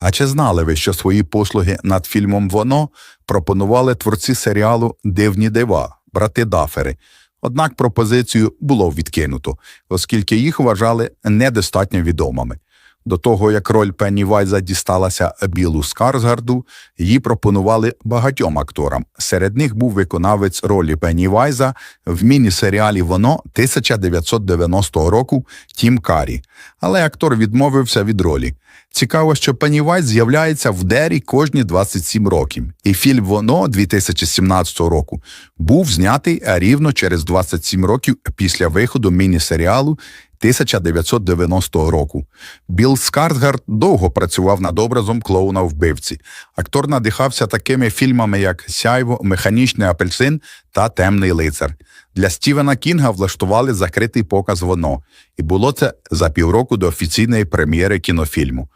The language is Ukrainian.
А чи знали ви, що свої послуги над фільмом Воно пропонували творці серіалу Дивні дива, брати Дафери? Однак пропозицію було відкинуто, оскільки їх вважали недостатньо відомими. До того, як роль Пеннівайза дісталася Білу Скарсгарду, її пропонували багатьом акторам. Серед них був виконавець ролі Пеннівайза в міні-серіалі Воно 1990 року Тім Карі. Але актор відмовився від ролі. Цікаво, що Пеннівайз з'являється в Дері кожні 27 років. І фільм Воно 2017 року був знятий рівно через 27 років після виходу міні-серіалу 1990 року. Білл Скарсгард довго працював над образом клоуна вбивці. Актор надихався такими фільмами, як Сяйво, Механічний апельсин та Темний лицар. Для Стівена Кінга влаштували закритий показ воно, і було це за півроку до офіційної прем'єри кінофільму.